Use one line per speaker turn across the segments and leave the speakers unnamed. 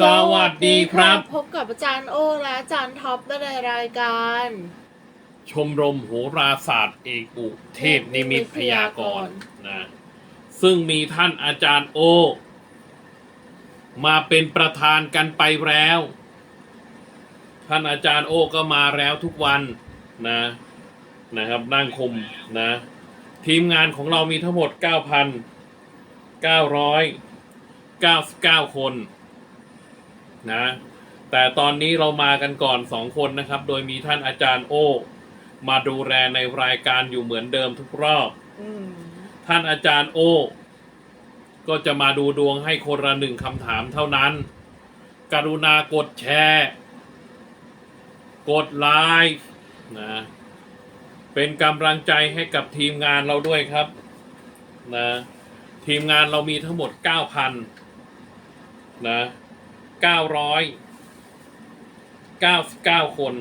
สวัสดีครับ
พบกับอาจารย์โอและอาจารย์ท็อปในรายการ
ชมรมโหราศาสตร์เอกอุเทพนิมิตพยากรณ์นะซึ่งมีท่านอาจารย์โอ มาเป็นประธานกันไปแล้ว ท่านอาจารย์โอก็มาแล้วทุกวันนะนะครับนั่งคุมนะ ทีมงานของเรามีทั้งหมด 9,999 คน นะ แต่ตอนนี้เรามากันก่อนสองคนนะครับ โดยมีท่านอาจารย์โอมาดูแลในรายการอยู่เหมือนเดิมทุกรอบ
อืม
ท่านอาจารย์โอ ก็จะมาดูดวงให้คนละหนึ่งคำถามเท่านั้น กรุณากดแชร์ กดไลค์นะ เป็นกำลังใจให้กับทีมงานเราด้วยครับนะทีมงานเรามีทั้งหมด 9,000 นะ 999คน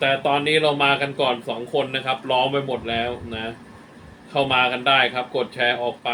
แต่ตอนนี้เรามากันก่อนสองคนนะครับ ร้องไปหมดแล้วนะ เข้ามากันได้ครับ กดแชร์ออกไป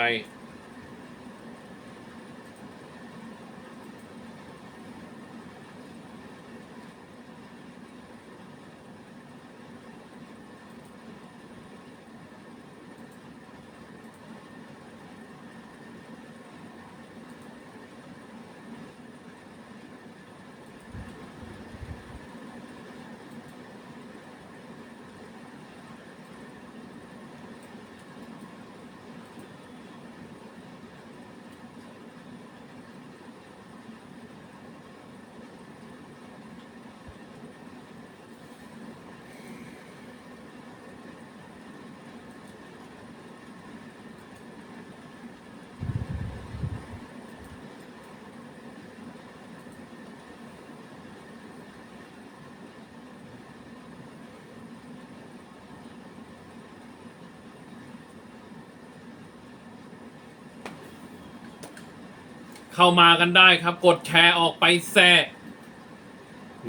เข้ามากันได้ครับ กดแชร์ออกไปแซ่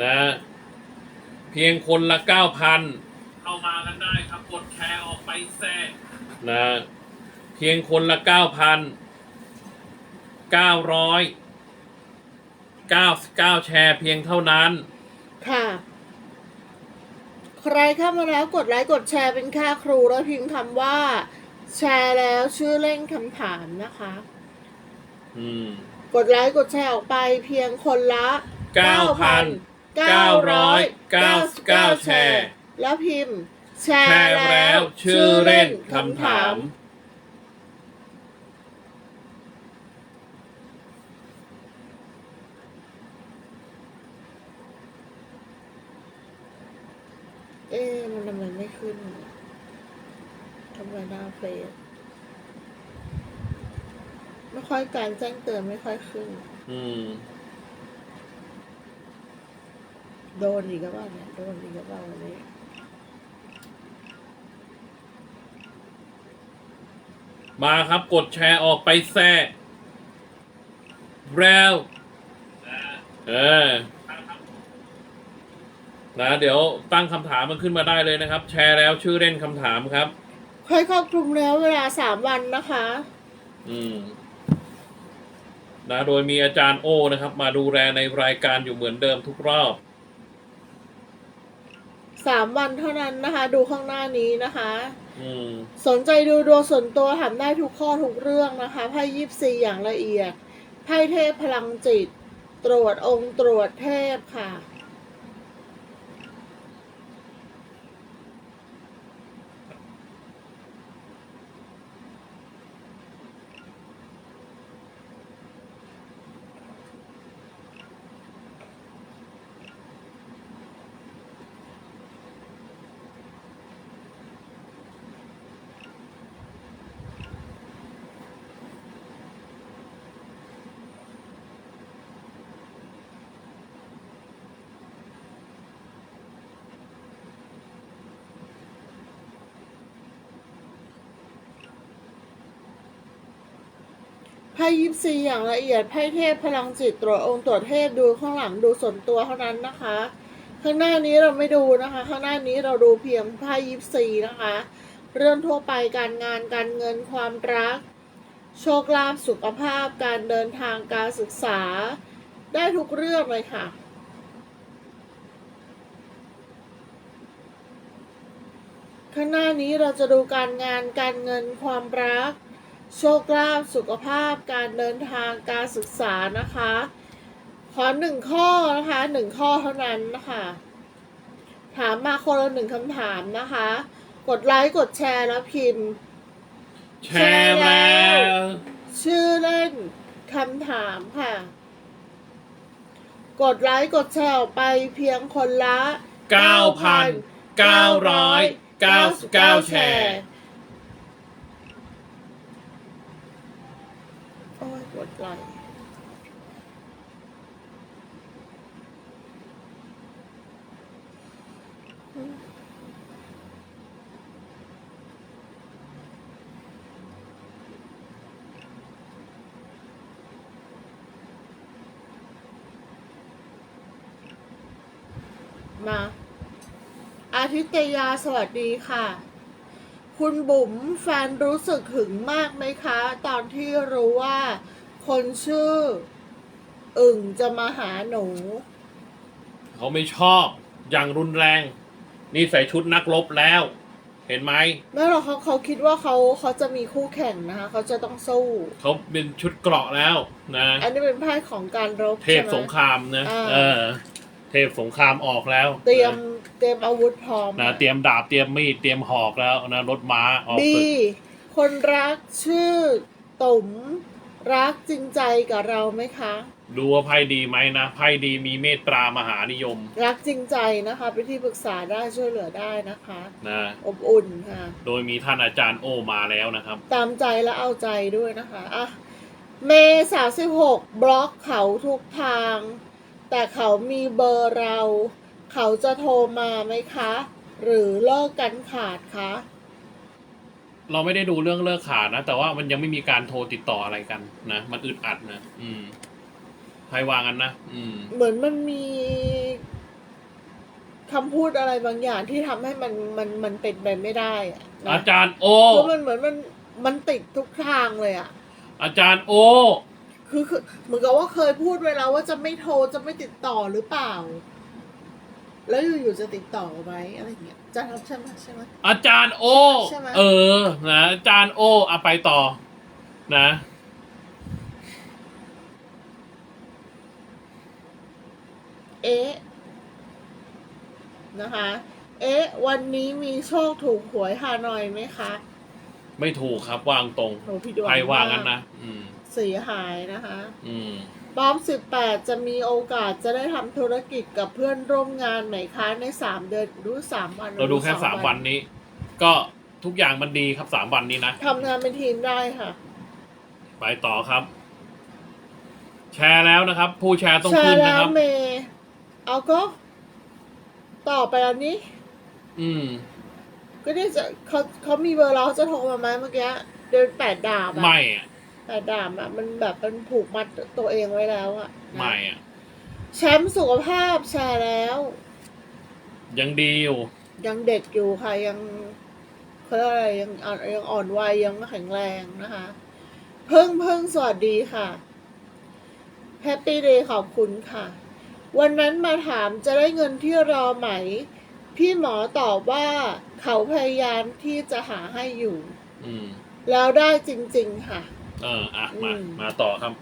นะ เพียงคนละเก้าพันเข้ามากันได้ครับ กดแชร์ออกไปแซ่นะเพียงคนละเก้าพันเก้าร้อยเก้าเก้าแชร์เพียงเท่านั้น
ค่ะ ใครเข้ามาแล้วกดไลค์กดแชร์เป็นค่าครูแล้วพิมพ์คำว่า แชร์แล้วชื่อเล่นคำถามนะคะ
อืม
กดไลค์กดแชร์ออกไปเพียงคนละ
9,999
999แชร์ แล้วพิมพ์ แช
แช
ร์
ร์
แล้
แล้วว ชื่อเล่นคำถาม
เอ๊ะมันทำไมไม่ขึ้นทำไมหน้าเฟซไม่ ค่อยการแจ้งเตือนไม่ค่อยขึ้น
อืม
โดนอีกแล้วเปล่าเนี่ยโดนอีกแล้วเปล่าวันนี้
มาครับกดแชร์ออกไปแซ่แล้วเออนะเดี๋ยวตั้งคำถามมันขึ้นมาได้เลยนะครับ แชร์แล้วชื่อเล่นคำถามครับ
ค่อยครอบคลุมแล้วเวลาสามวันนะคะ
อืม นะโดยมีอาจารย์โอนะครับ มาดูแลในรายการอยู่เหมือนเดิมทุกรอบ
สามวันเท่านั้นนะคะ ดูข้างหน้านี้นะคะ
อืม
สนใจดูดวงส่วนตัวถามได้ทุกข้อทุกเรื่องนะคะไพ่ยิปซีอย่างละเอียดไพ่เทพพลังจิต ตรวจองค์ตรวจเทพค่ะ พ่ยิปซีอย่างละเอียดไพ่เทพพลังจิตตรวจองค์ตรวจเทพดูข้างหลังดูส่วนตัวเท่านั้นนะคะ ข้างหน้านี้เราไม่ดูนะคะ ข้างหน้านี้เราดูเพียงไพ่ยิปซีนะคะ เรื่องทั่วไปการงานการเงินความรัก โชคลาภสุขภาพ การเดินทางการศึกษา ได้ทุกเรื่องเลยค่ะข้างหน้านี้เราจะดูการงานการเงินความรัก โชคลาภสุขภาพการเดินทางการศึกษานะคะ ขอหนึ่งข้อนะคะหนึ่งข้อเท่านั้นนะคะถามมาคนละหนึ่งคำถามนะคะ กดไลค์กดแชร์แล้วพิมพ์
แชร์แล้ว
ชื่อเล่นคำถามค่ะ กดไลค์กดแชร์ออกไปเพียงคนละ
9,999 แชร์
โอ้ยกดไลค์ มา อาทิตยาสวัสดีค่ะ คุณบุ๋มแฟนรู้สึกหึงมากไหมคะ ตอนที่รู้ว่า คนชื่อ อึ่งจะมาหาหนู
เขาไม่ชอบ อย่างรุนแรง นี่ใส่ชุดนักรบแล้ว เห็นไหม
ไม่หรอกเขาเขาคิดว่าเขาเขาจะมีคู่แข่งนะคะ เขาจะต้องสู้
เขาเป็นชุดเกราะแล้วนะ
อันนี้เป็นไพ่ของการรบ
เทพ
ใช่ไหม
สงครามนะ
อ่า
เออ เทพสงครามออกแล้ว
เตรียมเตรียมอาวุธพร้อม
นะเตรียมดาบเตรียมมีดเตรียมหอกแล้วนะรถม้าออก
บี
ศึก
คนรักชื่อตุ๋มรักจริงใจกับเราไหมคะ
ดูว่าไพ่ดีไหมนะไพ่ดีมีเมตตามหานิยม
รักจริงใจนะคะเป็นที่ปรึกษาได้ช่วยเหลือได้นะคะ
นะ
อบอุ่นค่ะ
โดยมีท่านอาจารย์โอมาแล้วนะครับ
ตามใจและเอาใจด้วยนะคะ อะ เมย์สาสิบหกบล็อกเขาทุกทาง แต่เขามีเบอร์เรา เขาจะโทรมาไหมคะ หรือเลิกกันขาดคะ
เราไม่ได้ดูเรื่องเลิกขาดนะ แต่ว่ามันยังไม่มีการโทรติดต่ออะไรกันนะ มันอึดอัดนะ อืมใครวางกันนะ อืม
เหมือนมันมีคำพูดอะไรบางอย่างที่ทำให้มันมันมันเป็นไปไม่ได้อะนะ
อาจารย์โอ
เพราะมันเหมือนมันมันติดทุกทางเลยอะ
อาจารย์โอ
คือคือเหมือนกับว่าเคยพูดไว้แล้วว่าจะไม่โทรจะไม่ติดต่อหรือเปล่า แล้วอยู่ๆจะติดต่อไหมอะไรอย่างเงี้ยจะทำใช่ไหมใช่ไหม
อาจารย์โอ
ใช่ไหม
เออ นะอาจารย์โอเอาไปต่อ นะ
เอ๊ะนะคะ เอ๊ะ วันนี้มีโชคถูกหวยฮานอยไหมคะ
ไม่ถูกครับวางตรง
หนูผิดหวัง
ใครวางกัน
ม
นะ อืม
เสียหายนะคะ
อืม
ป๊อปสิบแปดจะมีโอกาสจะได้ทำธุรกิจกับเพื่อนร่วมงานไหมคะในสามเดือนหรือสามวัน
เราดูแค่
หอ
สามวันนี้ ก็ทุกอย่างมันดีครับสามวันนี้นะ
ทำงานเป็นทีมได้ค่ะ
ไปต่อครับ แชร์แล้วนะครับ ผู้แชร์ต้อง
แช
ขึ้น
ร์แล้
นะควรับ
เมย์เอาก็ ต่อไปแล้วนี้
อืม
ก็นี่จะเขาเขามีเบอร์เราจะโทรมาไหมเมื่อกี้เดินแปดดาบอะ
ไม่อะ
แปดดาบอะมันแบบมันผูกมัดตัวเองไว้แล้วอะนะ
ไม่อะ
แชมป์สุขภาพแชร์แล้ว
ยังดีอยู่
ยังเด็กอยู่ค่ะยังเขาเรียกอะไรยังอ่อนยังอ่อนวัยยังแข็งแรงนะคะ เพิ่งเพิ่งสวัสดีค่ะแฮปปี้เดย์ขอบคุณค่ะ วันนั้นมาถามจะได้เงินที่รอไหม พี่หมอตอบว่าเขาพยายามที่จะหาให้อยู่
อืม
แล้วได้จริง ๆ ค่ะ
เอออะมา
อืม
มาต่อครับ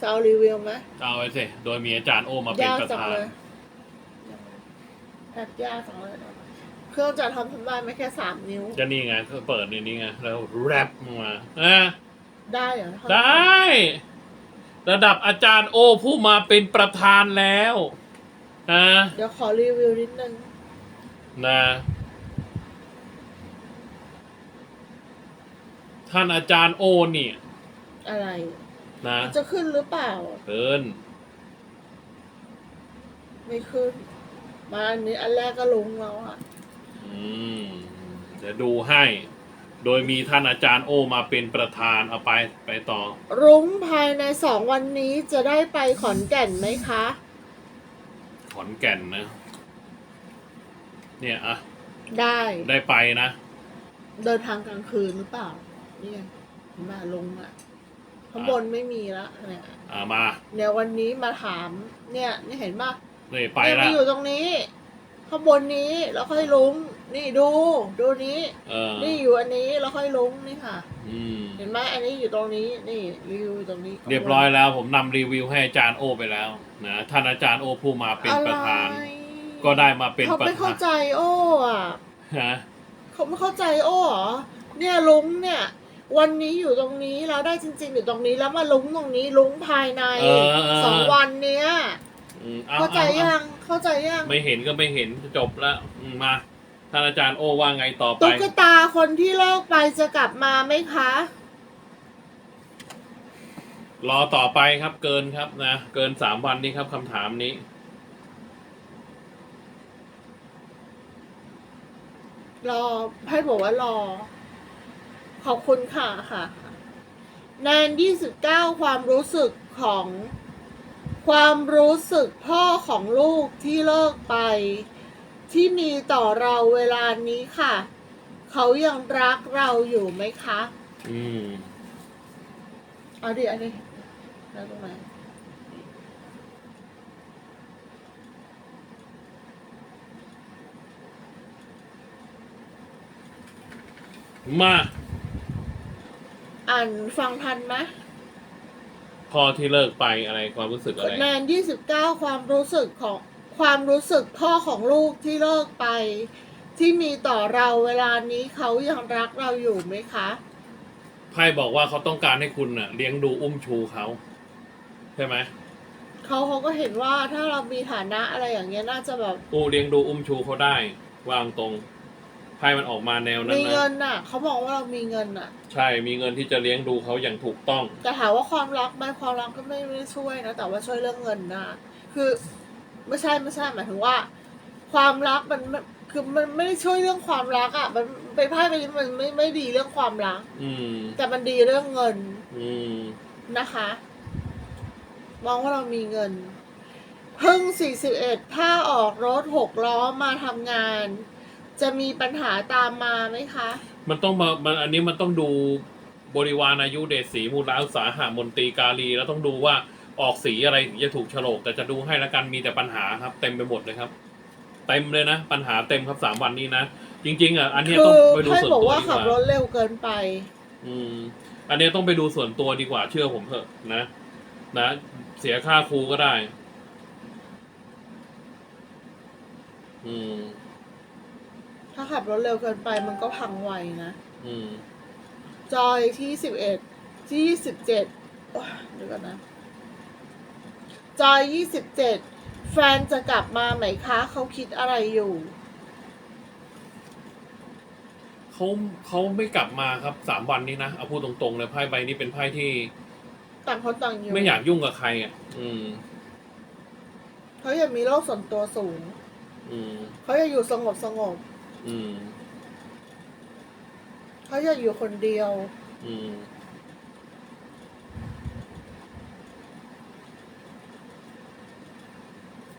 จะเอารีวิวไหม
เอาไว้สิโดยมีอาจารย์โอมาเป็น
ยาก
ประ
จัง
ธาน
เลยแอบยากจังเลยเครื่องจะทำทำได้ไหมแค่สามนิ้ว
จะนี่ไงก็เปิดในนี้ไงแล้วแรปมาอะ
ได้เหรอ
ได้ ระดับอาจารย์โอผู้มาเป็นประธานแล้วนะ
เดี๋ยวขอรีวิวนิดนึง
นะท่านอาจารย์โอเนี่ย
อะไร
นะ
จะขึ้นหรือเปล่า
เอิน
ไม่ขึ้น มาอันนี้อันแรกก็ลงแล้วอะ
อืมเดี๋ยวดูให้ โดยมีท่านอาจารย์โอมาเป็นประธานเอาไปไปต่อ
รุ้งภายในสองวันนี้จะได้ไปขอนแก่นไหมคะ
ขอนแก่นนะ เนี่ยอะ
ได้
ได้ไปนะ
เดินทางกลางคืนหรือเปล่านี่ไงมาลงอะ ข้างบนไม่มีละเนี่ย
อ่ามา
เดี๋ยววันนี้มาถาม เนี่ยนี่เห็นปะ
นี่ไป
เนี่ย
แล้
มาวอยู่ตรงนี้ ข้างบนนี้แล้วค่อยลุ้งนี่ดูดูนี้
เออ
นี่อยู่อันนี้แล้วค่อยลุ้งนี่ค่ะ
อืม
เห็นไหมอันนี้อยู่ตรงนี้นี่รีวิวตรงนี้
เรียบร้อยแล้วผมนำรีวิวให้อาจารย์โอไปแล้วนะท่านอาจารย์โอผู้มาเป็นประธาน
อะไร
ก็ได้มาเป็น
เขา
ประ
ไม่
ธา
เข้านใจโอ้อะ
ฮะ
เขาไม่เข้าใจโอ้เหรอเนี่ยลุงเนี่ย วันนี้อยู่ตรงนี้แล้วได้จริง ๆ อยู่ตรงนี้แล้วมาลุงตรงนี้ลุงภายใน
เออเออ
สองวันเนี้ย
อืมอ
เข้าใจ
อ
ยังเข้าใจยัง
ไม่เห็นก็ไม่เห็นจบแล้วอืมมาท่านอาจารย์โอว่าไงต่อไป
ตุ๊กตาคนที่เลิกไปจะกลับมาไหมคะ
รอต่อไปครับเกินครับนะ เกินสามวันนี้ครับคำถามนี้
รอให้บอกว่ารอ ขอบคุณค่ะค่ะแนนยี่สิบเก้าความรู้สึกของ ความรู้สึกพ่อของลูกที่เลิกไป ที่มีต่อเราเวลานี้ค่ะ เขายังรักเราอยู่ไหมคะ
อืม
เอาดิอันนี้แล้วตรงไหน
มา
อ่านฟังทันไหม
พ่อที่เลิกไปอะไรความรู้สึกอะไร
แนนยี่สิบเก้าความรู้สึกของความรู้สึกพ่อของลูกที่เลิกไป ที่มีต่อเราเวลานี้เขายังรักเราอยู่ไหมคะ
ไพ่บอกว่าเขาต้องการให้คุณน่ะ เลี้ยงดูอุ้มชูเขาใช่ไหม
เขาเขาก็เห็นว่าถ้าเรามีฐานะอะไรอย่างเงี้ยน่าจะแบบ
กูเลี้ยงดูอุ้มชูเขาได้ วางตรง ไพ่มันออกมาแนวนั้น
มีเงิ
นะ
นน่ะเขาบอกว่าเรามีเงินน่ะ
ใช่มีเงินที่จะเลี้ยงดูเขาอย่างถูกต้อง
แต่ถามว่าความรักไหมความรักก็ไม่ไม่ได้ช่วยนะแต่ว่าช่วยเรื่องเงินนะคือไม่ใช่ไม่ใช่หมายถึงว่า ความรักมันมันคือมันไม่ได้ช่วยเรื่องความรักอะมันไปไพ่ไปนี้มันไม่ไม่ดีเรื่องความรัก
อืม
แต่มันดีเรื่องเงิน
อืม
นะคะ มองว่าเรามีเงิน เพิ่ง 41ถ้าออกรถหกล้อมาทำงาน จะมีปัญหาตามมาไหมคะ
มันต้องมามันอันนี้มันต้องดูบริวารอายุเดชสีมูลาอุตสาหะมนตรีกาลี แล้วต้องดูว่าออกสีอะไรถึงจะถูกโฉลก แต่จะดูให้แล้วกันมีแต่ปัญหาครับ เต็มไปหมดเลยครับ เต็มเลยนะ ปัญหาเต็มครับสามวันนี้นะ จริง ๆอะอันเนี้ย
คื
ต้อง
อ
ไปดู
ให้
ส่วน
บอก
ตัว
ว่า
ดีก
ขับร
ว่า
ถเร็วเกินไป
อืม อันเนี้ยต้องไปดูส่วนตัวดีกว่าเชื่อผมเถอะนะนะเสียค่าครูก็ได้ อืม
ถ้าขับรถเร็วเกินไปมันก็พังไวนะ
อืม
จอยที่สิบเอ็ดที่ยี่สิบเจ็ดเดี๋ยวก่อนนะ จอยยี่สิบเจ็ดแฟนจะกลับมาไหมคะ เขาคิดอะไรอยู่
เขาเขาไม่กลับมาครับสามวันนี้นะ เอาพูดตรงๆเลยไพ่ใบนี้เป็นไพ่ที่
ต่างคนต่างอยู่
ไม่อยากยุ่งกับใครอะ อืม
เขาอยากมีโลกส่วนตัวสูง
อืม
เขาอยากอยู่สงบสงบ
อืม
เขาอยากอยู่คนเดียว
อืม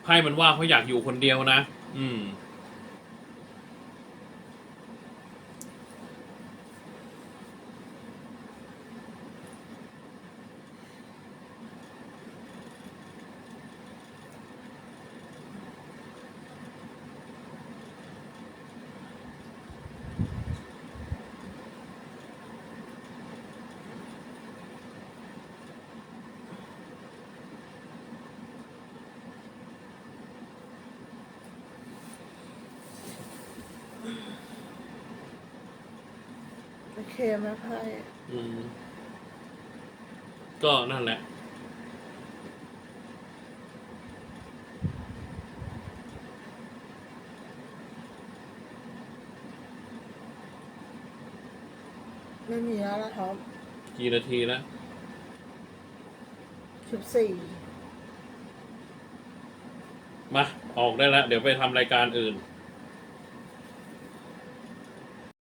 ไพ่มันว่าเขาอยากอยู่คนเดียวนะ อืม
เคไหมไพ่
อืม ก็นั่นแหละ
ไม่มีแล้วละท็อป
กี่นาทีแล้ว
สิบสี่
มา ออกได้แล้ว เดี๋ยวไปทำรายการอื่น